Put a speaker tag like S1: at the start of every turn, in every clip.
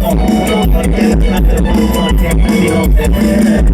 S1: Thank you.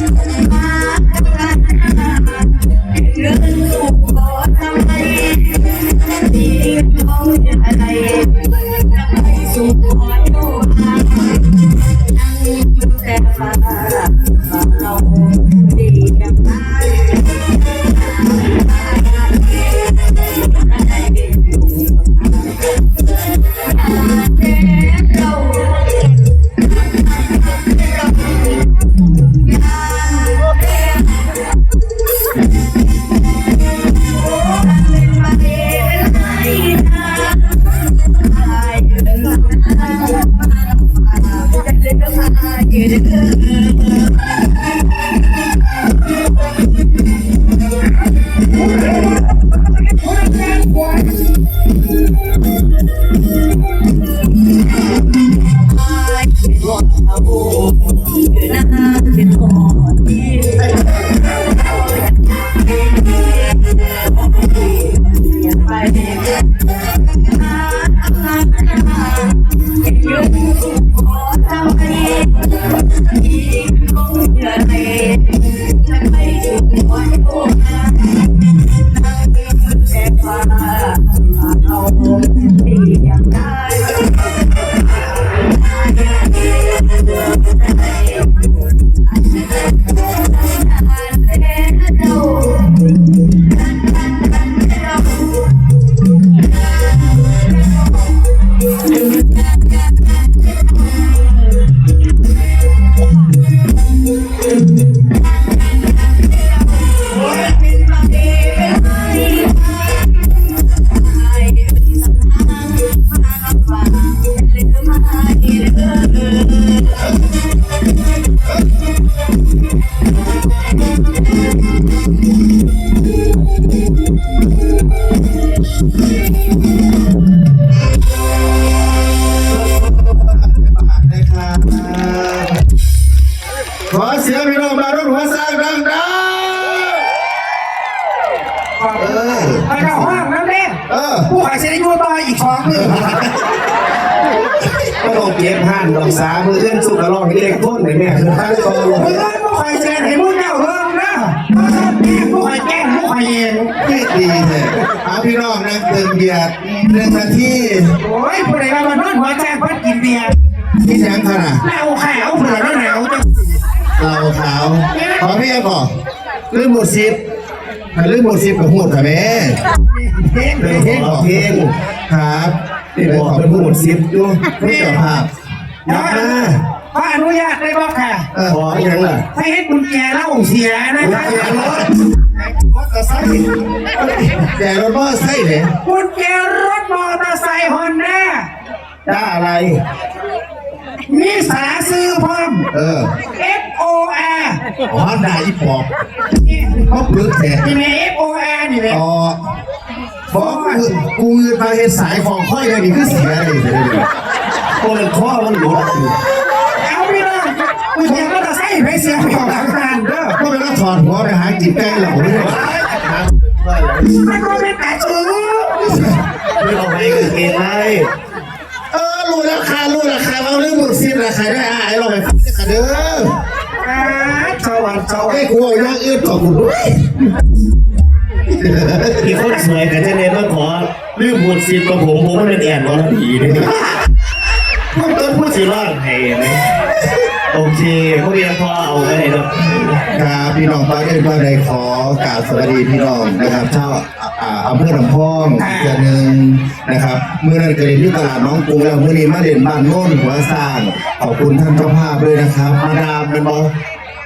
S1: you. ข
S2: ท่านก็ลง
S3: มึงเอ้ยผู้คอยแจ้งให้มึงเจ้าเริ่มนะแม่ผู้คอยแจ้งผู้คอยเอง
S4: ที่ดีเลยเอาพี่น้องนะเติมเบียร์หนึ่องนาที่
S3: โอ้ยผู้ใดมาบ้านหัวแจ้งพิ่นกินเบียร์
S4: ที่ยังขนาด
S3: เหล้าขาวเผื่อแล้วหนาวจัง
S4: เราขาวขอพี่ยังก่อนลืมหมดสิบถ้าลืมหมดสิบกับหูดค่ะแม่
S3: เฮ้ย
S4: เพลงเพลงครับนี่เป็นของเป็นผู้หมดสิบด้วยไม่เกี่ยวภาพยับมา
S3: ขออนุญาตได้บ่ค่ะ
S4: เออขอยังล่ะ
S3: ให้ให้กุญแจเหล้าเสียนะคะ
S4: มอเตอร์ไซค์แต่รถมอเตอร์ไซค์เนี่ย
S3: กุญแจรถมอเตอร์ไซค์ฮอนด้า
S4: ได้อะไร
S3: มีสาซื้อพร้อม
S4: เออ
S3: F O R
S4: อ๋อได้อีปอบเขาปลึกแท้
S3: นี่แม่ F O R นี่แหละ
S4: อ๋อบอกกูกูเงินมาเห็นสายของค่อยกันนี่คือเสียเลยเดี๋ยวนี้โอ้มันข้อมันหลุด
S3: กุญแจมอเตอร์ไซค์ไปเสียไปออกทางการเด้อ
S4: ก็ไม่ต้องถอดหัวไปหาจิบแก้เหล่าเลย
S3: มันก็ไม่แต่ชื่อ
S2: ไม่เอาไปคือเกณฑ์ไร
S4: เออรู้ราคารู้ราคาเอาเรื่องหมดสิบราคาได้อะไอ้เราไปฟังกันเด้อ
S3: อ่าสวัสดีสวัส
S4: ไอ้
S3: ดี
S4: กูเอาย่างอื่นต่อกูด้วย
S2: มีคนสวยกับเจเนตมาขอลืมบทสิบกับผมผมไม่เป็นแอนนอนผีเลยพวกต้นพูดสิร่างให้ไหม โอเคพวกเรียนพอเอาไปเลยเนาะ
S4: ครับพี่น้องป้าเอ็นป้าใดขอกราบสวัสดีพี่น้องนะครับชาวอ่าอำเภอลำพองอีกเดือนหนึ่งนะครับเมื่อนั้นเกิดที่ตลาดน้องกรุงแล้วเมื่อนี้มาเด่นบ้านโน่นหัวสร้างขอบคุณท่านเจ้าภาพด้วยนะครับ มาดามเป็นบอ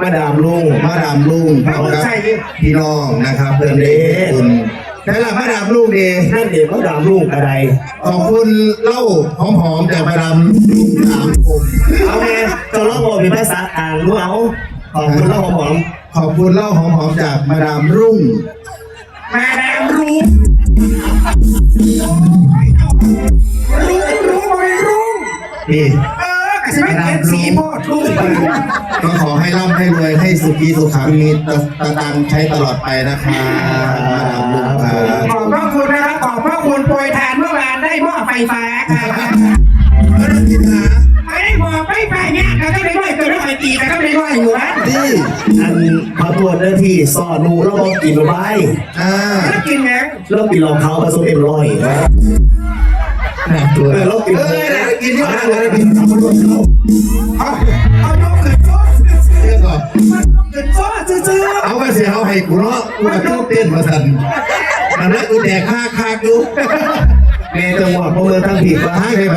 S4: มาดามลุงมาดามลุงพร้อมครับพี่น้องนะครับเพื่อนเด็กคุณนั่น แหละมาดามลุงเด
S2: นั่นเด็กเขาดามลูกอะไร
S4: ขอบคุณเหล้าหอมๆจากมาดามลุงสามกลุ่ม
S2: เอาไงจะร้องบอกเป็นภาษากลางรู้เอาขอบคุณแล้วหอม
S4: ขอบคุณเหล้าหอมๆจากมาดามรุ่ง
S3: มาดามรู้รู้รู้บริรู้
S4: นี่
S3: สิบเอ็ดสีโพดรู้
S4: ก็ขอให้ร่ำให้รวยให้สุขีสุขังมีตะตังใช้ตลอดไปนะคะมาดามลุงครับ
S3: ขอบพระคุณนะครับขอบพระคุณโปรยทานเมื่อวานได้หม้อไฟฟ้าค่ะไม่ได้บอกไม่ไปเนี่ยก็ต้องไปด้วยตัวด้วยไฟตีก็ต้องไปด้วยอยู่นะ
S4: นี่
S2: อันขอตัวเจ้าที่ซ่อนนูแล้วบอกกินเอาไว้
S4: อ่า
S3: แล้วกินแหง
S2: แล้วกินรองเท้าผสมเอ็มร้อยนะ
S4: หนักตัว
S2: เออแล้วกิน
S4: เออได้กินเยอะ
S2: นะ
S4: นะ
S2: เลยกินทำมันรวดเขา
S3: เอาเอายกขึ้นโซ่
S4: เรียกก่อน
S3: มันยกขึ้นโซ่ซื่อ
S4: เอาไปเสียเอาให้กูเนาะกูจะต้องเต้นมาสันมันแล้วกูแดกค่าค่ากู
S2: เมย์จังหวัดพวกเมืองทั้งผิด
S4: มาให้ไปไป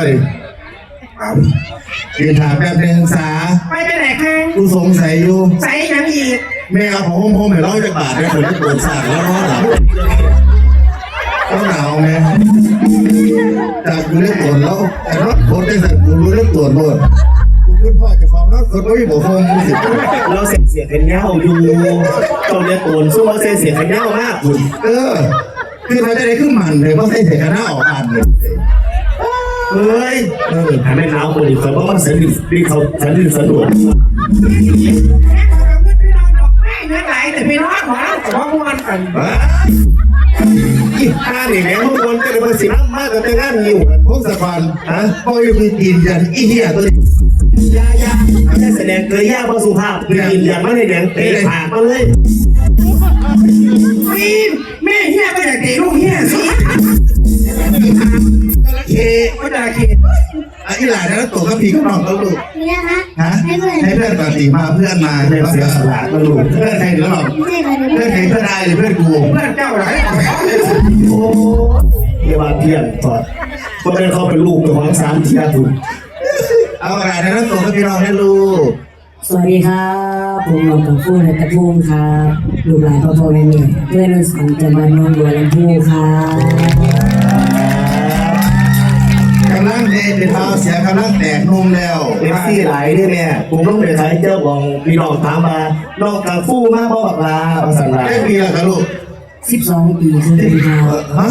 S4: ยืนถามแป๊บนึงสา
S3: ๆไปไปไหนแข้ง
S4: กูสงสัยอยู่
S3: ใส่ยังอีก
S4: แม่เอาของผมๆให้ร้อยจากบาทได้คนที่ปวดสากแล้วร้อนหนาวก็หนาวไหม จากกูเล่นตัวแล้วแต่รถโคตรได้สั่งกูรู้เรื่องตัวโน่นกูขึ้นพ่อจะฟ้องรถคนไม่บอกคงสิ
S2: เราเสียงเสียงกันเงาอยู่ตอนเนี้ยโกนสู้เราเสียงเสียงกันเงามากคุณ
S4: เออคือเขาจะได้ขึ้นมันเลยเพราะใส่เสกหน้าออกมันเลย
S2: เฮ้ยเออหาแม่น้ำคนอีกคนเพราะมันสนิทดีเขาสนิทสนุก
S3: แม่ขอกับเพื่อนพี่น้องดอกไม้เนื้อไหลแต่พี่น้องหวานขอมวนกัน
S2: อีห้านี่แม่ทุกคนก็เลยมาสิน้ำมากกับแต่งานอยู่กัน
S4: พวกสะพานฮะพ่ออยู่คือกินยันอีเหี้ยตัวนี้
S2: ยายาไม่ได้แสดงเกยย่าพอสุภาพคือกินอย่างไม่ได้แดงเตะปากมาเลย
S3: พี่แม่เฮียก็อยากเตะลูกเฮียสิ
S4: เค
S3: ก็จะเข็ด
S4: อะอีหลานแล้วตัวก็พีก็นอนก็ลูก
S1: นี่นะคะ
S4: ฮะ
S1: ให้เพื่อน
S4: ให้เพื่อนก่อนสิมาเพื่อนมา
S2: เรื่องเสียสละมาลูก
S4: เพื่อนใครหรือหรอ
S1: ไม่ใช่ค่ะเดี๋ยว
S4: เพื่อนใครเพื่อนไอ้หรือเพื่อนกู
S3: เพื่อนเจ้าเหรอ
S2: โอ้เยาว่าเพี้ยนถอดเพราะเป็นเขาเป็นลูกของสามเทียทุน
S4: เอาอะไรนะตัวก็พี่น้องให้ลูก
S1: สวัสดีครับ ผมหลวงปู่ฟูในตะพูมครับลูกหลานพ่อพ่อแม่แม่เพื่อนรุ่นสามจังหวัดนนทบุรีลำพูครับ
S4: กำลังเดนเป็นเท้าเสียกำลังแตกนุ่มแล้ว
S2: เอฟซีหลายด้วยแม่ผมต้องไปใช้เจ้าของพี่น้องถามมานอกจากฟู่มากพ่อบักลาภาษาลา
S4: ได้ปีละครับลูก
S1: สิบสองปีครึ่งครับ
S4: ฮะ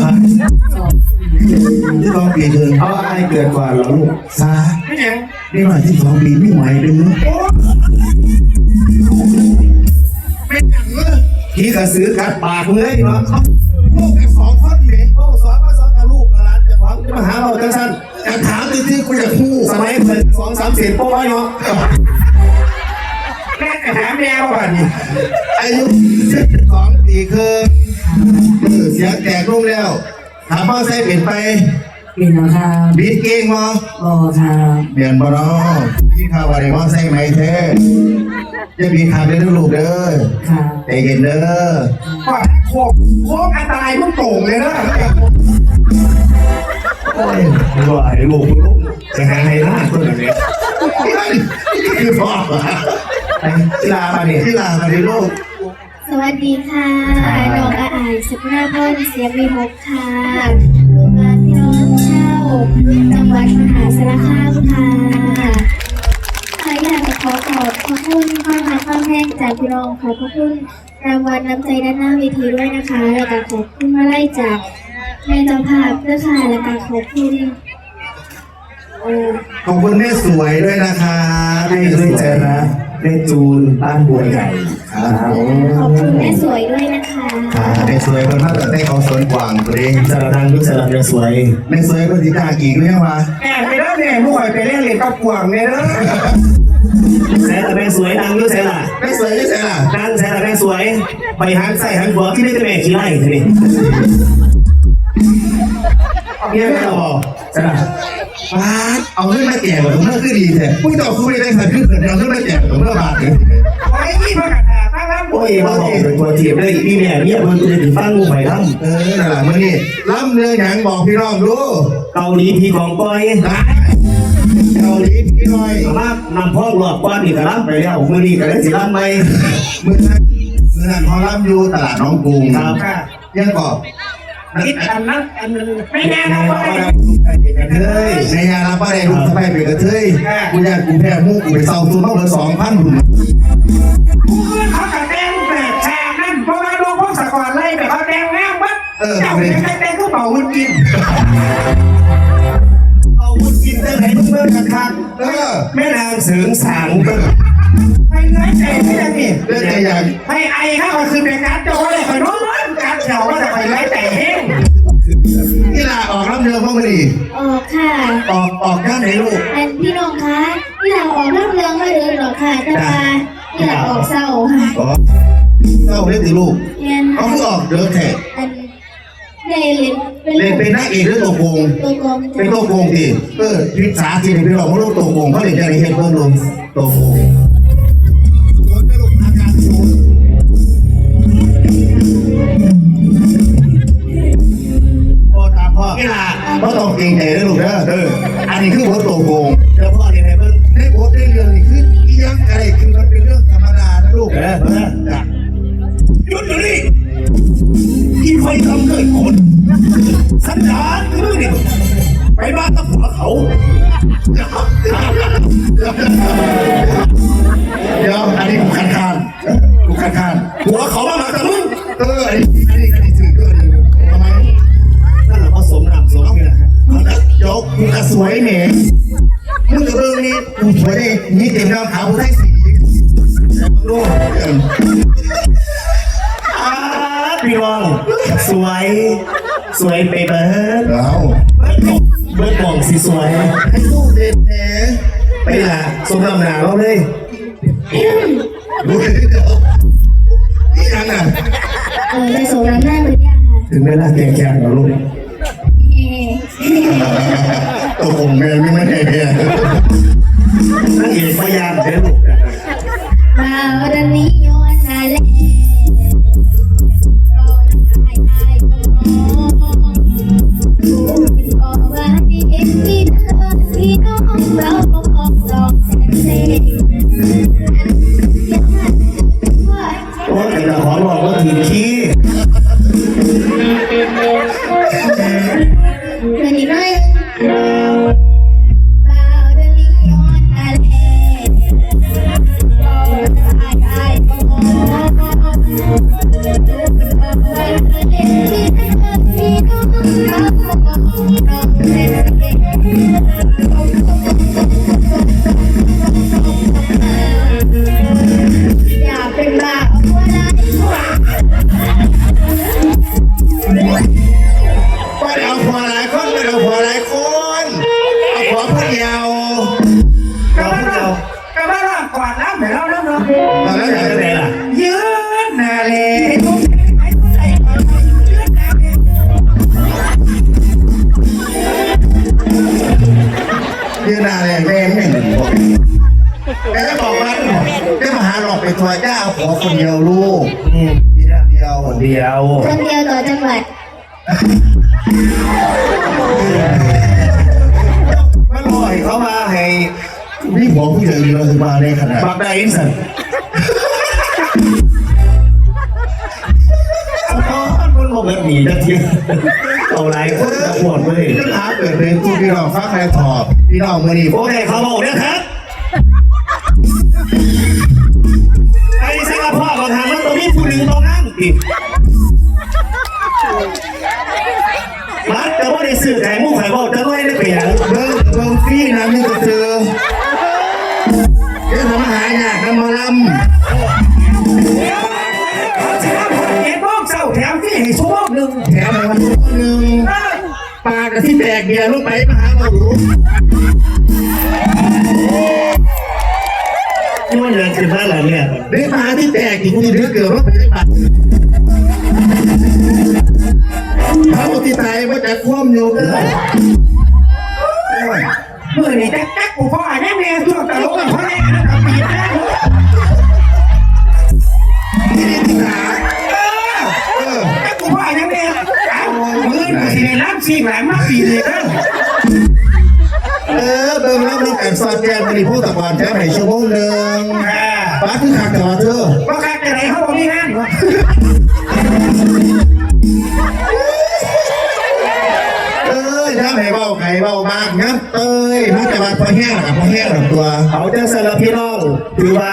S4: ที่สองปีถึง
S2: เอาไอ้เกิดก่อนเหรอลูก
S4: ซา
S3: ไม่ยัง
S4: นี่หน่อยที่สองปีไม่ไหวเลยมึง
S3: เป็นอย่างเงี้ย
S2: พี่กระสือกัดปากเลยเนาะ
S4: ลูกกันสองคนเหม
S2: พ่อสอนมาสอนกับลูกกับหลานจะฟังจะมาหาเราจังสั้น
S4: จะถามที่ที่กูอยากพูด
S2: สมัยเพิ่นสองสามสิบโป๊ะเนาะ
S3: แม่กระถามแมวก่อนนี่
S4: อายุสองปีครึ่งเออเสียงแตกลงแล้วถามว่าใส่เปลี่ยนไป
S1: เป็นแล้วครับ
S4: บีดเก่งมั้
S1: บอครับ
S4: เปลี่ยนบ่เนาะพี่ข่าวว่าได้ว่าใส่ไหมแท้จะมีข่าวเด้อลูกเด้อ
S1: ครับ
S4: ใจเย็นเด้อ
S3: ก่อนโคกโคกอันตรายลูกโป่งเลยนะ
S2: โอ้ยว่าไอ้ลูกลูกจะหาให้ล่าตัวนี้
S4: คือพ่อ
S2: ไอ้ลามาเนี่ย
S4: ที่ลามาดิลูก
S5: สวัสดีค่ะน้องอาอายสุภนาพรเสียงมีหกค่ะลูกหลานพี่น้องเช่าจังหวัดมหาสารคามค่ะใครอยากจะขอขอบพระคุณความรักความแห้งจากพี่น้องขอบพระคุณรางวัลน้ำใจด้านหน้าเวทีด้วยนะคะแล้วก็ขอบคุณมาไล่จาก แม่เจ้าภาพด้วยค่ะแล้วก็ขอบคุณเอ่อ
S4: ขอบคุณแม่สวยด้วยนะคะ
S2: ให้ด้วยใจนะแม่จูนบ้านบัวใหญ่ครับ
S5: ขอบคุณแม่สวยด้วยนะคะ
S4: อ่าแม่สวยคนน่าจะได้ของสวนกวางตัวเอง
S2: สารดังยุคสารดังสวย
S4: แม่สวยคนที่กล้ากี่ก็ยังวะ
S3: แอบไปแล้วเนี่ยมุ่งไปเล่นเล่นกับกวางเนี่ยนะ
S2: แสแต่แม่สวยดังยุคแสละ
S4: แม่สวยที่ไหนล่ะ
S2: ดังแสแต่แม่สวย ไปหันใส่หันหัวที่นี่จะแม่ขี้ไล่ทีนี้เนี่ยไม่เอาสละ
S4: ป้าดเอาขึ้นมาแจกแบบเมื่อคือดีแท้มึงต้องคุยได้สักขึ้นเกิดเอาขึ้นมาแจกแบบเมื่อบาทเลย
S3: ไอ้ยี่พระกระถาตั้งรับ
S2: โอ้ยมาบอกเป็นตัวจีบได้พี่แม่เนี่ยมันจะถึงฟังงูไผ่ล่ำ
S4: เออนั่นแหละมื่อนี้ล้ำเนื้อหนังบอกพี่น้องดู
S2: เกาหลีพี่ของก้อย
S4: เกาหลีพี่น้อย
S2: มากนำพ่อหลอกก้อนนี่กระล้ำไปแล้วมือนี่กระได้สิล้ำไหม
S4: มื่อนั้นมื่อนั้นเขาล้ำอยู่ตลาดน้องกรุง
S2: ครับ
S4: ยังบอก
S3: คิดอันนั้นอันนึงไม่แน่นะ
S2: เอา
S3: ว่า
S2: เฮ้ย
S4: ในยาลาป้าได้ลูกสะใภ้เป็นกระเทยกูอยากกูแพ้มูกกูไปเซาซูมาเบอร์สองพันหุ่น
S3: ผู้อื่นเขากระแตงแบบแชร์นั่นเพราะว่าโลกพวกสกอร์ไล่ไปเขาแตงแม่วัดเจ้าเนี่ยแตงก็เป่าวุ้นกิน
S2: เอาวุ้นกินเต้นไหนเมื่อกันคัก
S4: เออ
S2: แม่นางเสริงสาง
S3: ไปเนื้อใจไม่ยังนี่
S4: เรื่องใจอย่าง
S3: ไปไอ้ข้าก็คือเป็นการโจเลยคอยน้องการ เฉาว่าจะไปไล่แต่เฮง
S4: ที่ลาออกล้ำเรือพ่อมาดี
S5: ออกค่ะ
S4: ออกออกด้านไหนลูก
S5: อันพี่น้องคะที่เราออกเรื่องเรื่องไม่เดินหรอกค่ะแต่ว่าที่เราออกเศร้าค่ะ
S4: อ๋อเศร้าเล่นติลูก
S5: เรียน
S4: เขาคือออกเดินแท้
S5: อันเล่นเล่นเป็น
S4: เล่นเป็นนักเอกหรือตัวโกง
S5: ตัวกลม
S4: เป็นตัวโกงทีเออพิษาทีนี่พี่น้องเขาลูกตัวโกงเขาเล่นได้ในเฮ็ดเพิ่มลงตัวโกง นี่ล่ะพ่อต้องเก่งใจนะลูกเด้อเอออันนี้คือพ่อตัวโกง
S2: เดี๋ยวพ่อเนี่ยให้เบิ่ง
S4: ในบทในเรื่องนี่คืออีหยังอะไรคือมันเป็นเรื่องธรรมดานะลูก
S2: เออเออ
S4: จ้ะ
S2: หยุดเดี๋ยวนี้ที่คอยทำเกิดคนสัญญาณคือนี่ไปบ้านตะผัวเขา
S4: ถึงเว
S2: ลาแก่แก่เราลูก
S5: เอ่อ
S4: ตัวผมแม่ไม่ไม่ได้ เดี
S5: ยว
S6: คนเดียว
S5: ต่อจังหวัด
S2: มันลอยเขามาให้
S6: นี่ผมผู้ใหญ่เราคือมาในขนาด
S2: บักไดอินสันมันบอกแบบนี้จะเทียบเอาไรคนจะปวดเลย
S6: ปัญหาเกิดเป็นผู้พี่น้องฟังแรงถอบพี่น้องมือนี
S2: โอเคเขาบอกเนี่ยครับ ได้สื่อไข่มุ้งไข่บอกจะด้วยได้เปลี่ยน
S6: เบิ้งเบิ้งฟี่นะนี่ก็เจอเดี๋ยวทำหายากกันมาล
S3: เขาจะทำคนเก็บบ้องเศร้าแถมที่ให้ชั่วโมงหนึ่งำ
S6: แถมไปวันหนึ่งปลากระที่แตกเบียร์ลงไปมหาเราดู
S2: นี่มันเรื่องคือบ้านอะไรเนี่ย
S6: เรียกมาที่แตกกี่คนที่เดือดเกิดว่าไปได้บัต กความอยู่กัน
S3: เมื่อนี่แจ๊กแจ๊กกูพ่อไอ้แม่แม่ช่วงตลกกับพ่อแม่กับปีแม่
S6: ที่นี่ที่หา
S3: เออ
S6: เออ
S3: แจ๊กกูพ่อไอ้แม่แม่เอาเมื่อกูสิในร้านซีแหลมมาปีเลยเด้อ
S6: เออเบิ่งแล้วมีการสอดแจงมันมีผู้ตะกอนแถมให้ชั่วโมงหนึ่งป้าคือขักแต่ว่าเธอ
S3: ว่าการจะไหนเขาบอกนี่งาน
S6: ให้เบาไก่เบามากงั้นเอ้ยมันจะมาพอแห้งกับพอแห้งหรอตัว
S2: เขาจะสารพี่น้องคือว่า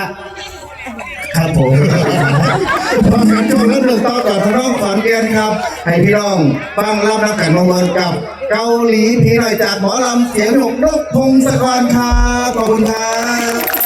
S2: ครับผม
S6: พอการช่วงเริ่มเรื่องต่อต่อพี่น้องขอนเกียนครับ ให้พี่น้องฟังรับนักกันมาเมินกับ เกาหลีพี่หน่อยจากหมอลำเสียงหกนกพงศกรครับขอบคุณครับ